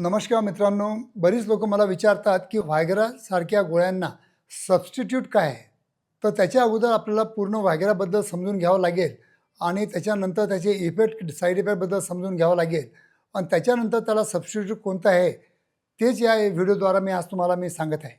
नमस्कार मित्रांनो बरीच लोक मला विचारतात की व्हायग्रासारख्या गोळ्यांना सबस्टिट्यूट काय? आहे तर त्याच्या अगोदर आपल्याला पूर्ण व्हायग्राबद्दल समजून घ्यावं लागेल आणि त्याच्यानंतर त्याचे इफेक्ट साईड इफेक्टबद्दल समजून घ्यावं लागेल. आणि त्याच्यानंतर त्याला सबस्टिट्यूट कोणतं आहे? तेच या व्हिडिओद्वारा मी आज तुम्हाला मी सांगत आहे.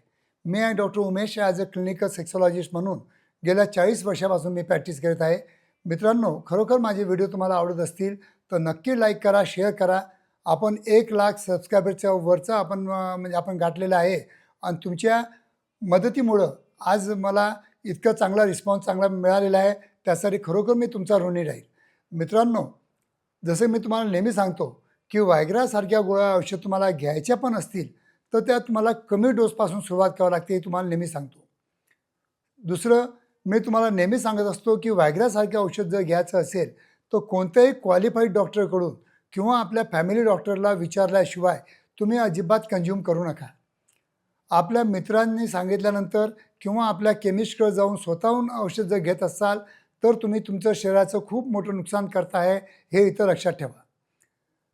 मी आहे doctor Umesh as a clinical sexologist म्हणून गेल्या चाळीस वर्षापासून मी प्रॅक्टिस करत आहे. मित्रांनो खरोखर माझे व्हिडिओ तुम्हाला आवडत असतील तर नक्की लाईक करा शेअर करा. आपण एक लाख सबस्क्रायबरच्या वरचा आपण म्हणजे आपण गाठलेलं आहे. आणि तुमच्या मदतीमुळं आज मला इतका चांगला रिस्पॉन्स चांगला मिळालेला आहे. त्यासाठी खरोखर मी तुमचा ऋणी राहील. मित्रांनो जसं मी तुम्हाला नेहमी सांगतो की व्हायग्रासारख्या गोळ्या औषध तुम्हाला घ्यायच्या पण असतील तर त्या तुम्हाला कमी डोसपासून सुरुवात करावी लागते हे तुम्हाला नेहमी सांगतो. दुसरं मी तुम्हाला नेहमी सांगत असतो की व्हायग्रासारखे औषध जर घ्यायचं असेल तर कोणत्याही क्वालिफाईड डॉक्टरकडून किंवा आपल्या फॅमिली डॉक्टरला विचारल्याशिवाय तुम्ही अजिबात कंझ्युम करू नका. आपल्या मित्रांनी सांगितल्यानंतर किंवा आपल्या केमिस्टकडे जाऊन स्वतःहून औषध जर घेत असाल तर तुम्ही तुमचं शरीराचं खूप मोठं नुकसान करताय हे इथं लक्षात ठेवा.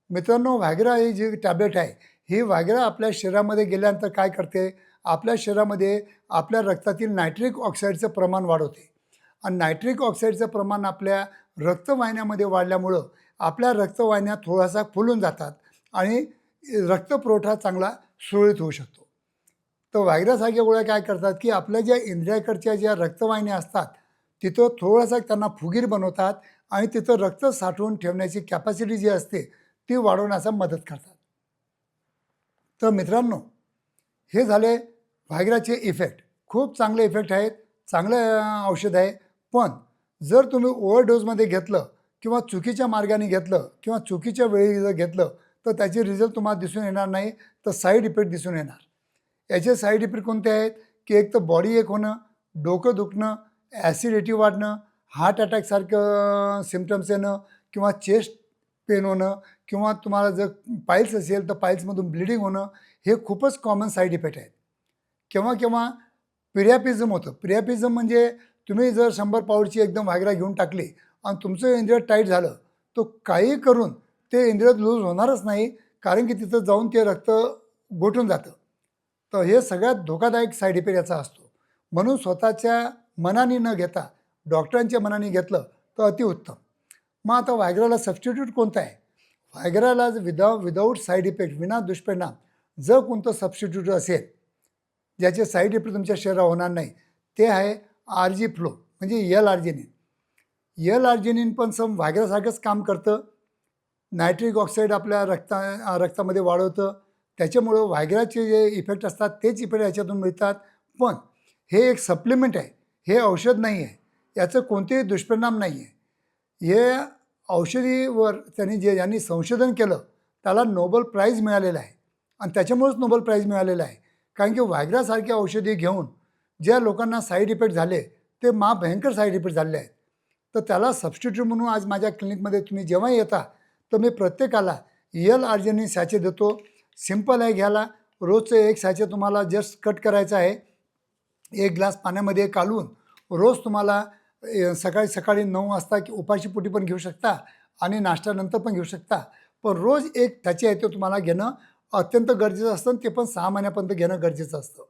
मित्रांनो व्हायग्रा ही जी टॅबलेट आहे ही व्हायग्रा आपल्या शरीरामध्ये गेल्यानंतर काय करते? आपल्या शरीरामध्ये आपल्या रक्तातील नायट्रिक ऑक्साईडचं प्रमाण वाढवते. आणि नायट्रिक ऑक्साईडचं प्रमाण आपल्या रक्तवाहिन्यामध्ये वाढल्यामुळं आपल्या रक्तवाहिन्या थोडासा फुलून जातात आणि रक्तपुरवठा चांगला सुरळीत होऊ शकतो. तर व्हायग्रासारख्या गोळ्या काय करतात की आपल्या ज्या इंद्रियाकडच्या ज्या रक्तवाहिन्या असतात तिथं थोडासा त्यांना फुगीर बनवतात आणि तिथं रक्त साठवून ठेवण्याची कॅपॅसिटी जी असते ती वाढवण्याचा मदत करतात. तर मित्रांनो हे झाले व्हायग्राचे इफेक्ट खूप चांगले इफेक्ट आहेत चांगलं औषध आहे. पण जर तुम्ही ओव्हरडोजमध्ये घेतलं किंवा चुकीच्या मार्गाने घेतलं किंवा चुकीच्या वेळी जर घेतलं तर त्याचे रिझल्ट तुम्हाला दिसून येणार नाही तर साईड इफेक्ट दिसून येणार. याचे साईड इफेक्ट कोणते आहेत? की एक तर बॉडी एक होणं डोकं दुखणं ॲसिडिटी वाढणं हार्ट अटॅकसारखं सिमटम्स येणं किंवा चेस्ट पेन होणं किंवा तुम्हाला जर पाईल्स असेल तर पाईल्समधून ब्लिडिंग होणं हे खूपच कॉमन साईड इफेक्ट आहेत. केव्हा केव्हा? पिरियापिझम होतं. पिरियापिझम म्हणजे तुम्ही जर शंभर पाऊडची एकदम व्हायग्रा घेऊन टाकली आणि तुमचं इंद्रिय टाईट झालं तो काही करून ते इंद्रिय लूज होणारच नाही कारण की तिथं जाऊन ते रक्त गोठून जातं. तर हे सगळ्यात धोकादायक साईड इफेक्ट याचा असतो. म्हणून स्वतःच्या मनाने न घेता डॉक्टरांच्या मनाने घेतलं तर अतिउत्तम मग आता व्हायग्राला सबस्टिट्यूट कोणतं आहे? व्हायग्राला विदाउ विदाऊट साईड इफेक्ट विना दुष्परिणाम जर कोणतं सबस्टिट्यूट असेल ज्याचे साईड इफेक्ट तुमच्या शरीरावर होणार नाही ते आहे आर जी फ्लो म्हणजे यल जीने यल आर्जिनिन पण सम व्हायग्रासारखंच काम करतं. नायट्रिक ऑक्साईड आपल्या रक्ता रक्तामध्ये वाढवतं. त्याच्यामुळं व्हायग्राचे जे इफेक्ट असतात तेच इफेक्ट याच्यातून मिळतात. पण हे एक सप्लिमेंट आहे. हे औषध नाही आहे. याचं कोणतेही दुष्परिणाम नाही आहे. हे औषधीवर त्यांनी जे यांनी संशोधन केलं त्याला नोबल प्राईज मिळालेला आहे. आणि त्याच्यामुळेच नोबल प्राईज मिळालेलं आहे. कारण की व्हायग्रासारखी औषधी घेऊन ज्या लोकांना साईड इफेक्ट झाले ते मा भयंकर साईड इफेक्ट झाले आहेत. तर त्याला सबस्टिट्यूट म्हणून आज माझ्या क्लिनिकमध्ये तुम्ही जेव्हा येता तर मी प्रत्येकाला यल आर्जेनिन सॅचे देतो. सिंपल आहे घ्यायला. रोजचं एक सॅचे तुम्हाला जस्ट कट करायचं आहे. एक ग्लास पाण्यामध्ये काढून रोज तुम्हाला सकाळी सकाळी नऊ वाजता की उपाशी पोटी पण घेऊ शकता आणि नाश्त्यानंतर पण घेऊ शकता. पण रोज एक त्याचे आहे ते तुम्हाला घेणं अत्यंत गरजेचं असतं आणि ते पण सहा महिन्यापर्यंत घेणं गरजेचं असतं.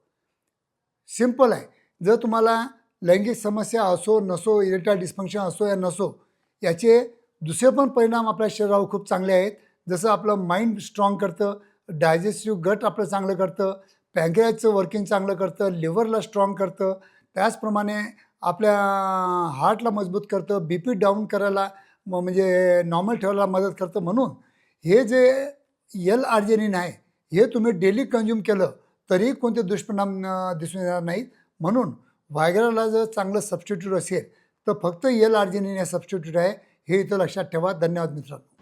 सिंपल आहे. जर तुम्हाला लैंगिक समस्या असो नसो इरेक्टाईल डिस्फंक्शन असो या नसो याचे दुसरे पण परिणाम आपल्या शरीरावर खूप चांगले आहेत. जसं आपलं माइंड स्ट्रॉंग करतं डायजेस्टिव्ह गट आपलं चांगलं करतं पॅन्क्रियाचं वर्किंग चांगलं करतं लिव्हरला स्ट्रॉंग करतं. त्याचप्रमाणे आपल्या हार्टला मजबूत करतं बी पी डाऊन करायला म- म्हणजे नॉर्मल ठेवायला मदत करतं. म्हणून हे जे यल आर्जेनिन आहे हे तुम्ही डेली कंझ्युम केलं तरी कोणते दुष्परिणाम दिसून येणार नाहीत. म्हणून व्हायग्राला जर चांगलं सबस्टिट्यूट असेल तर फक्त एल आर्जिनिन हे सबस्टिट्यूट आहे हे इथं लक्षात ठेवा. धन्यवाद मित्रांनो.